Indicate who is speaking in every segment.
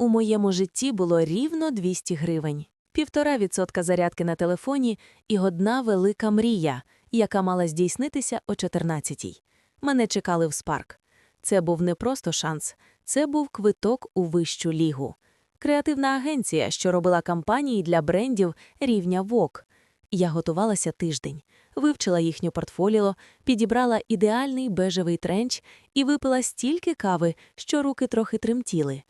Speaker 1: у моєму житті було рівно 200 гривень, півтора відсотка зарядки на телефоні і одна велика мрія, яка мала здійснитися о 14-й. Мене чекали в спарк. Це був не просто шанс, це був квиток у вищу лігу. Креативна агенція, що робила кампанії для брендів рівня ВОК. Я готувалася тиждень, вивчила їхнє портфоліо, підібрала ідеальний бежевий тренч і випила стільки кави, що руки трохи тремтіли.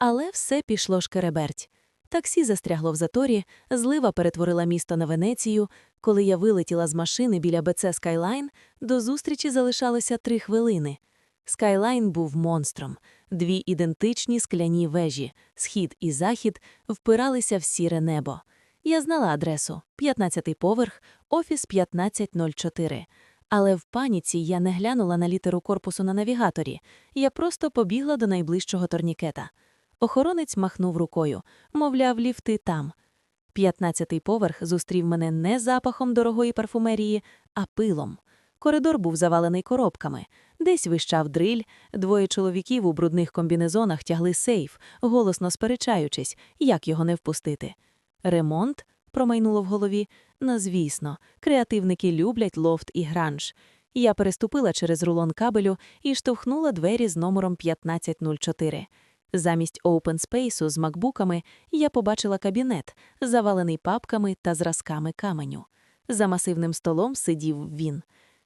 Speaker 1: Але все пішло шкереберть. Таксі застрягло в заторі, злива перетворила місто на Венецію. Коли я вилетіла з машини біля БЦ Skyline, до зустрічі залишалося три хвилини. Скайлайн був монстром. Дві ідентичні скляні вежі, схід і захід, впиралися в сіре небо. Я знала адресу 15-й поверх, офіс 1504. Але в паніці я не глянула на літеру корпусу на навігаторі. Я просто побігла до найближчого турнікета. Охоронець махнув рукою, мовляв, ліфти там. П'ятнадцятий поверх зустрів мене не запахом дорогої парфумерії, а пилом. Коридор був завалений коробками. Десь вищав дриль, двоє чоловіків у брудних комбінезонах тягли сейф, голосно сперечаючись, як його не впустити. Ремонт? промайнуло в голові. Ну, звісно, креативники люблять лофт і гранж. Я переступила через рулон кабелю і штовхнула двері з номером 1504. Замість open space з макбуками я побачила кабінет, завалений папками та зразками каменю. За масивним столом сидів він.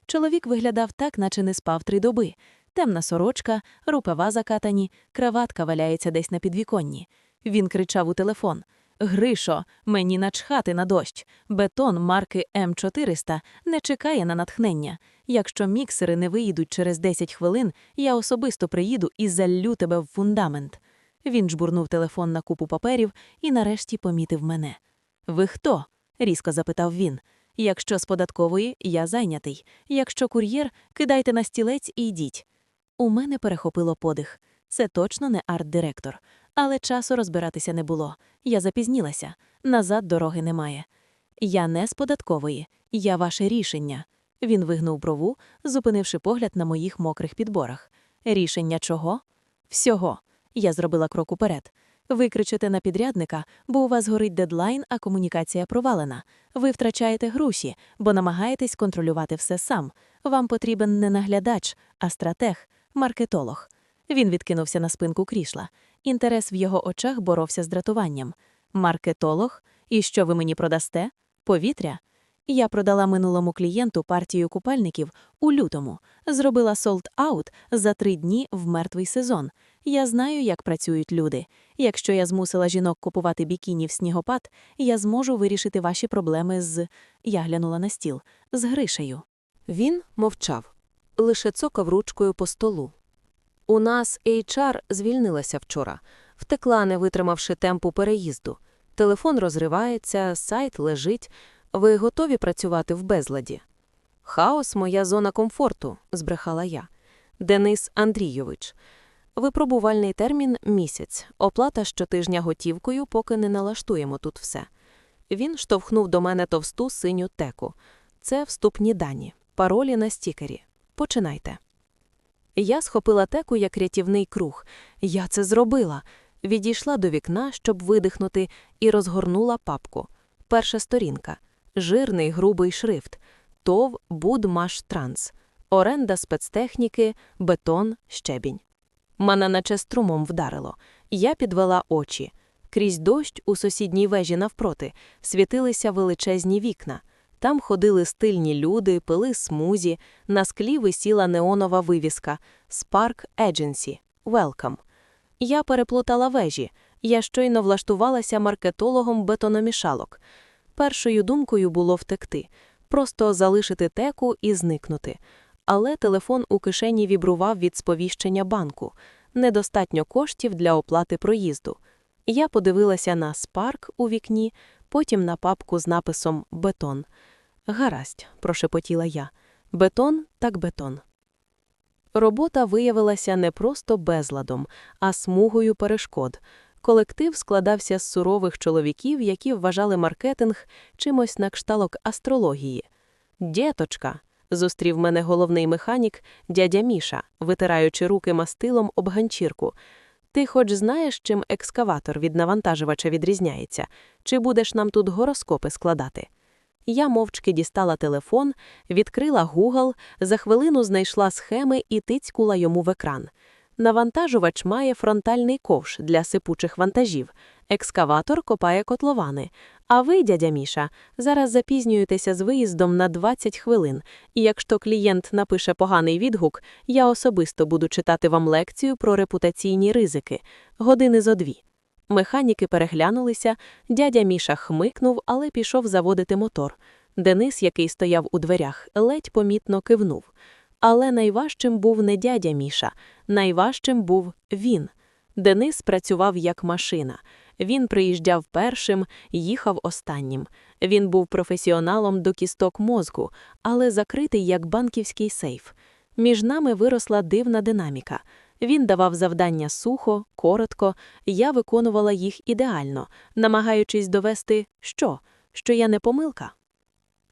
Speaker 1: Чоловік виглядав так, наче не спав три доби. Темна сорочка, рукава закатані, краватка валяється десь на підвіконні. Він кричав у телефон. Гришо, мені начхати на дощ. Бетон марки М400 не чекає на натхнення. Якщо міксери не виїдуть через 10 хвилин, я особисто приїду і заллю тебе в фундамент. Він жбурнув телефон на купу паперів і нарешті помітив мене. Ви хто? різко запитав він. Якщо з податкової, я зайнятий. Якщо кур'єр, кидайте на стілець і йдіть. У мене перехопило подих. Це точно не арт-директор. Але часу розбиратися не було. Я запізнілася. Назад дороги немає. Я не з податкової, я ваше рішення. Він вигнув брову, зупинивши погляд на моїх мокрих підборах. Рішення чого? Всього. Я зробила крок уперед. Ви кричите на підрядника, бо у вас горить дедлайн, а комунікація провалена. Ви втрачаєте гроші, бо намагаєтесь контролювати все сам. Вам потрібен не наглядач, а стратег, маркетолог. Він відкинувся на спинку крісла. Інтерес в його очах боровся з дратуванням. Маркетолог? І що ви мені продасте? Повітря? Я продала минулому клієнту партію купальників у лютому, зробила солд-аут за три дні в мертвий сезон. Я знаю, як працюють люди. Якщо я змусила жінок купувати бікіні в снігопад, я зможу вирішити ваші проблеми з. Я глянула на стіл, з Гришею.
Speaker 2: Він мовчав, лише цокав ручкою по столу. У нас HR звільнилася вчора, втекла, не витримавши темпу переїзду. Телефон розривається, сайт лежить. Ви готові працювати в безладі? Хаос моя зона комфорту, збрехала я. Денис Андрійович. Випробувальний термін місяць, оплата щотижня готівкою, поки не налаштуємо тут все. Він штовхнув до мене товсту синю теку. Це вступні дані, паролі на стікері. Починайте. Я схопила теку як рятівний круг. Я це зробила. Відійшла до вікна, щоб видихнути, і розгорнула папку. Перша сторінка жирний грубий шрифт, ТОВ Будмаштранс, оренда спецтехніки, бетон, щебінь. Мене наче струмом вдарило. Я підвела очі. Крізь дощ у сусідній вежі навпроти світилися величезні вікна. Там ходили стильні люди, пили смузі, на склі висіла неонова вивіска Spark Agency. Welcome. Я переплутала вежі. Я щойно влаштувалася маркетологом бетономішалок. Першою думкою було втекти, просто залишити теку і зникнути. Але телефон у кишені вібрував від сповіщення банку. Недостатньо коштів для оплати проїзду. Я подивилася на спарк у вікні, потім на папку з написом Бетон. Гаразд, прошепотіла я. Бетон так бетон. Робота виявилася не просто безладом, а смугою перешкод. Колектив складався з сурових чоловіків, які вважали маркетинг чимось на кшталок астрології. Дєточка, зустрів мене головний механік, дядя Міша, витираючи руки мастилом об ганчірку. Ти хоч знаєш, чим екскаватор від навантажувача відрізняється? Чи будеш нам тут гороскопи складати? Я мовчки дістала телефон, відкрила Google, за хвилину знайшла схеми і тицькула йому в екран. Навантажувач має фронтальний ковш для сипучих вантажів. Екскаватор копає котловани. А ви, дядя Міша, зараз запізнюєтеся з виїздом на 20 хвилин. І якщо клієнт напише поганий відгук, я особисто буду читати вам лекцію про репутаційні ризики. Години зо дві. Механіки переглянулися, дядя Міша хмикнув, але пішов заводити мотор. Денис, який стояв у дверях, ледь помітно кивнув. Але найважчим був не дядя Міша, найважчим був він. Денис працював як машина. Він приїжджав першим, їхав останнім. Він був професіоналом до кісток мозку, але закритий як банківський сейф. Між нами виросла дивна динаміка. Він давав завдання сухо, коротко, я виконувала їх ідеально, намагаючись довести, що, що я не помилка.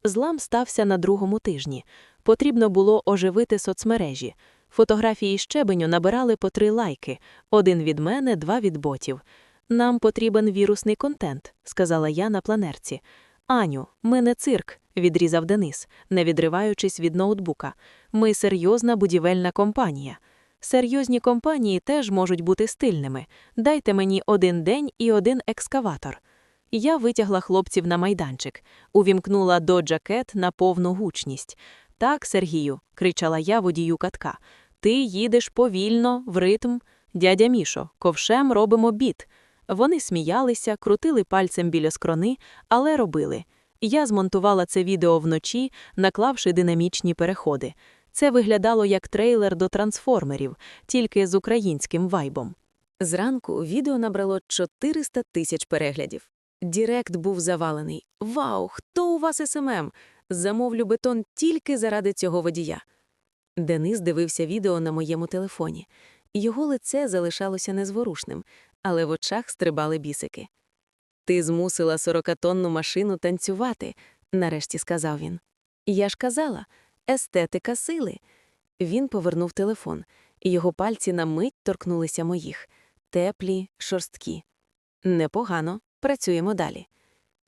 Speaker 2: Злам стався на другому тижні. Потрібно було оживити соцмережі. Фотографії щебеню набирали по три лайки: один від мене, два від ботів. Нам потрібен вірусний контент, сказала я на планерці. Аню, ми не цирк, відрізав Денис, не відриваючись від ноутбука. Ми серйозна будівельна компанія. Серйозні компанії теж можуть бути стильними. Дайте мені один день і один екскаватор. Я витягла хлопців на майданчик, увімкнула до джакет на повну гучність. Так, Сергію, кричала я водію катка. Ти їдеш повільно, в ритм. Дядя Мішо, ковшем робимо біт. Вони сміялися, крутили пальцем біля скрони, але робили. Я змонтувала це відео вночі, наклавши динамічні переходи. Це виглядало як трейлер до трансформерів, тільки з українським вайбом. Зранку відео набрало 400 тисяч переглядів. Дірект був завалений. Вау, хто у вас СММ? Замовлю бетон тільки заради цього водія. Денис дивився відео на моєму телефоні. Його лице залишалося незворушним, але в очах стрибали бісики. Ти змусила сорокатонну машину танцювати, нарешті сказав він. Я ж казала, естетика сили. Він повернув телефон, і його пальці на мить торкнулися моїх теплі, шорсткі. Непогано, працюємо далі.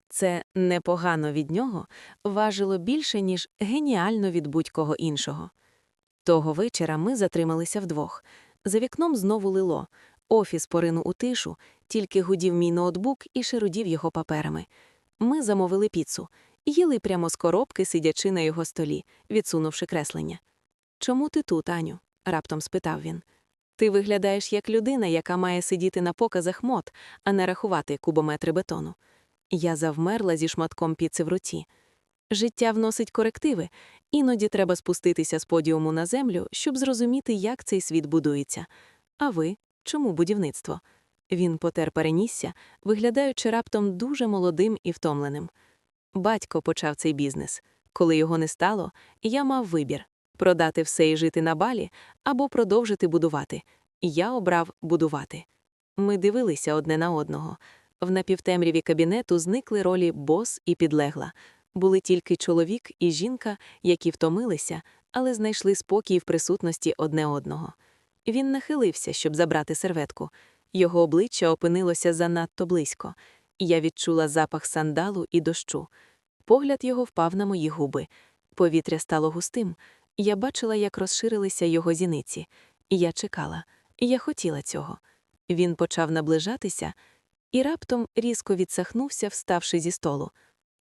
Speaker 2: Це непогано від нього важило більше, ніж геніально від будь-кого іншого. Того вечора ми затрималися вдвох. За вікном знову лило. Офіс поринув у тишу, тільки гудів мій ноутбук і шерудів його паперами. Ми замовили піцу, їли прямо з коробки, сидячи на його столі, відсунувши креслення. Чому ти тут, Аню? раптом спитав він. Ти виглядаєш як людина, яка має сидіти на показах мод, а не рахувати кубометри бетону. Я завмерла зі шматком піци в руці. Життя вносить корективи, іноді треба спуститися з подіуму на землю, щоб зрозуміти, як цей світ будується. А ви чому будівництво? Він потер перенісся, виглядаючи раптом дуже молодим і втомленим. Батько почав цей бізнес. Коли його не стало, я мав вибір продати все і жити на балі або продовжити будувати. Я обрав будувати. Ми дивилися одне на одного. В напівтемряві кабінету зникли ролі бос і підлегла. Були тільки чоловік і жінка, які втомилися, але знайшли спокій в присутності одне одного. Він нахилився, щоб забрати серветку. Його обличчя опинилося занадто близько. Я відчула запах сандалу і дощу. Погляд його впав на мої губи. Повітря стало густим. Я бачила, як розширилися його зіниці. Я чекала. Я хотіла цього. Він почав наближатися і раптом різко відсахнувся, вставши зі столу.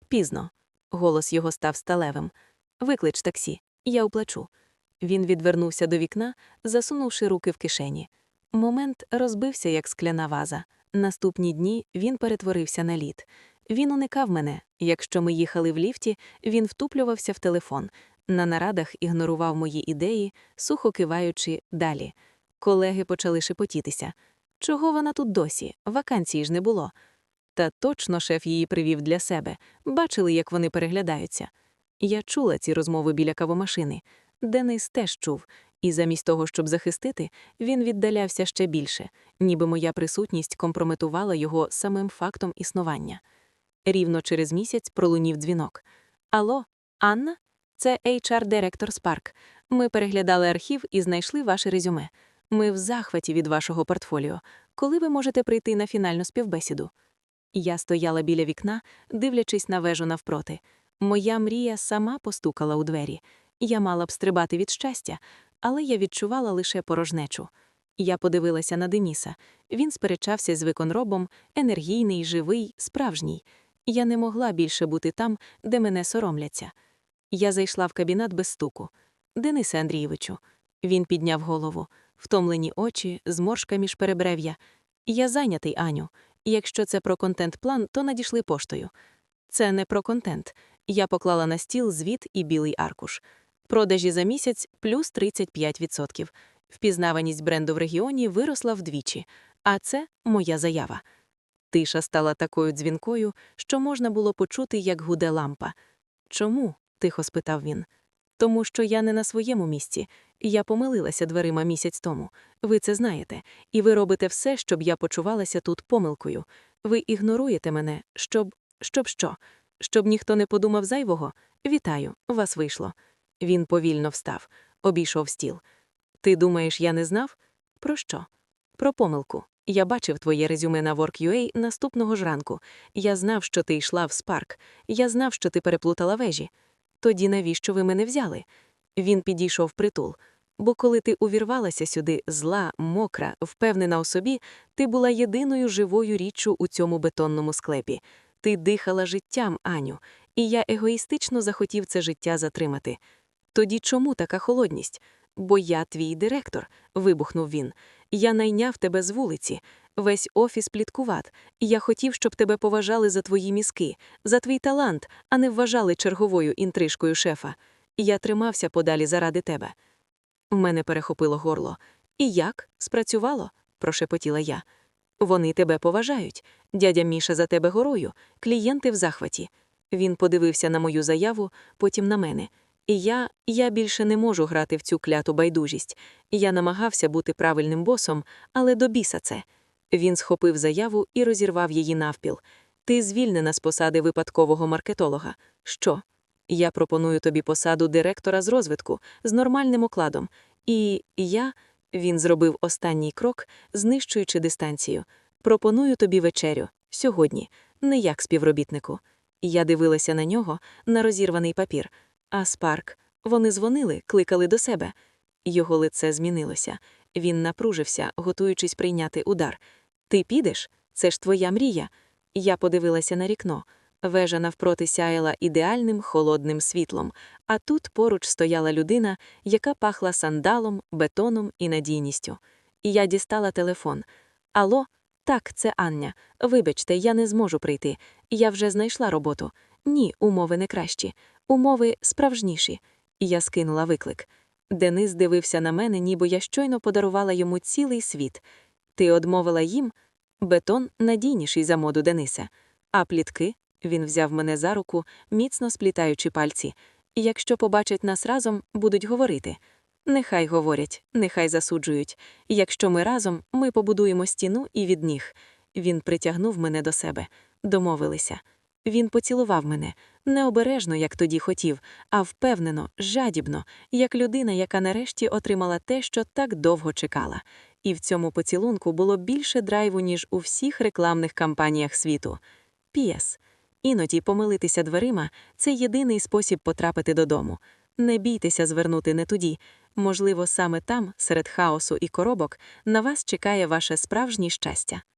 Speaker 2: Пізно. Голос його став сталевим. Виклич таксі, я оплачу. Він відвернувся до вікна, засунувши руки в кишені. Момент розбився, як скляна ваза. Наступні дні він перетворився на лід. Він уникав мене. Якщо ми їхали в ліфті, він втуплювався в телефон. На нарадах ігнорував мої ідеї, сухо киваючи далі. Колеги почали шепотітися. Чого вона тут досі? Вакансії ж не було. Та точно шеф її привів для себе. Бачили, як вони переглядаються. Я чула ці розмови біля кавомашини. Денис теж чув, і замість того, щоб захистити, він віддалявся ще більше, ніби моя присутність компрометувала його самим фактом існування. Рівно через місяць пролунів дзвінок. Алло, Анна? Це HR-директор Спарк. Ми переглядали архів і знайшли ваше резюме.
Speaker 1: Ми в захваті від вашого портфоліо. Коли ви можете прийти на фінальну співбесіду? Я стояла біля вікна, дивлячись на вежу навпроти. Моя мрія сама постукала у двері. Я мала б стрибати від щастя, але я відчувала лише порожнечу. Я подивилася на Деніса. Він сперечався з виконробом, енергійний, живий, справжній. Я не могла більше бути там, де мене соромляться. Я зайшла в кабінет без стуку. Денисе Андрійовичу. Він підняв голову, втомлені очі, зморшка між перебрев'я. Я зайнятий, Аню. Якщо це про контент-план, то надійшли поштою. Це не про контент. Я поклала на стіл звіт і білий аркуш. Продажі за місяць плюс 35%. Впізнаваність бренду в регіоні виросла вдвічі. А це моя заява. Тиша стала такою дзвінкою, що можна було почути, як гуде лампа. Чому? тихо спитав він. Тому що я не на своєму місці. Я помилилася дверима місяць тому. Ви це знаєте, і ви робите все, щоб я почувалася тут помилкою. Ви ігноруєте мене, щоб. щоб що? Щоб ніхто не подумав зайвого? Вітаю, вас вийшло. Він повільно встав, обійшов стіл. Ти думаєш, я не знав? Про що? Про помилку. Я бачив твоє резюме на Work.ua наступного ж ранку. Я знав, що ти йшла в спарк. Я знав, що ти переплутала вежі. Тоді навіщо ви мене взяли? Він підійшов притул. Бо коли ти увірвалася сюди зла, мокра, впевнена у собі, ти була єдиною живою річчю у цьому бетонному склепі. Ти дихала життям, Аню, і я егоїстично захотів це життя затримати. Тоді чому така холодність? Бо я твій директор, вибухнув він. Я найняв тебе з вулиці. Весь офіс пліткуват. Я хотів, щоб тебе поважали за твої мізки, за твій талант, а не вважали черговою інтрижкою шефа. Я тримався подалі заради тебе. Мене перехопило горло. І як? Спрацювало? прошепотіла я. Вони тебе поважають. Дядя Міша за тебе горою, клієнти в захваті. Він подивився на мою заяву, потім на мене. І я, я більше не можу грати в цю кляту байдужість. Я намагався бути правильним босом, але до біса це. Він схопив заяву і розірвав її навпіл. Ти звільнена з посади випадкового маркетолога. Що? Я пропоную тобі посаду директора з розвитку з нормальним окладом. І я, він зробив останній крок, знищуючи дистанцію. Пропоную тобі вечерю сьогодні, не як співробітнику. Я дивилася на нього, на розірваний папір. А Спарк, вони дзвонили, кликали до себе. Його лице змінилося. Він напружився, готуючись прийняти удар. Ти підеш? Це ж твоя мрія. Я подивилася на рікно. Вежа навпроти сяяла ідеальним холодним світлом, а тут поруч стояла людина, яка пахла сандалом, бетоном і надійністю. І я дістала телефон. Алло, так, це Ання. Вибачте, я не зможу прийти. Я вже знайшла роботу. Ні, умови не кращі, умови справжніші. І я скинула виклик. Денис дивився на мене, ніби я щойно подарувала йому цілий світ. Ти одмовила їм? Бетон надійніший за моду Дениса. А плітки? Він взяв мене за руку, міцно сплітаючи пальці. Якщо побачать нас разом, будуть говорити. Нехай говорять, нехай засуджують. Якщо ми разом, ми побудуємо стіну і від ніг. Він притягнув мене до себе, домовилися. Він поцілував мене не обережно, як тоді хотів, а впевнено, жадібно, як людина, яка нарешті отримала те, що так довго чекала. І в цьому поцілунку було більше драйву, ніж у всіх рекламних кампаніях світу. П'єс. Іноді помилитися дверима це єдиний спосіб потрапити додому. Не бійтеся звернути не тоді. Можливо, саме там, серед хаосу і коробок, на вас чекає ваше справжнє щастя.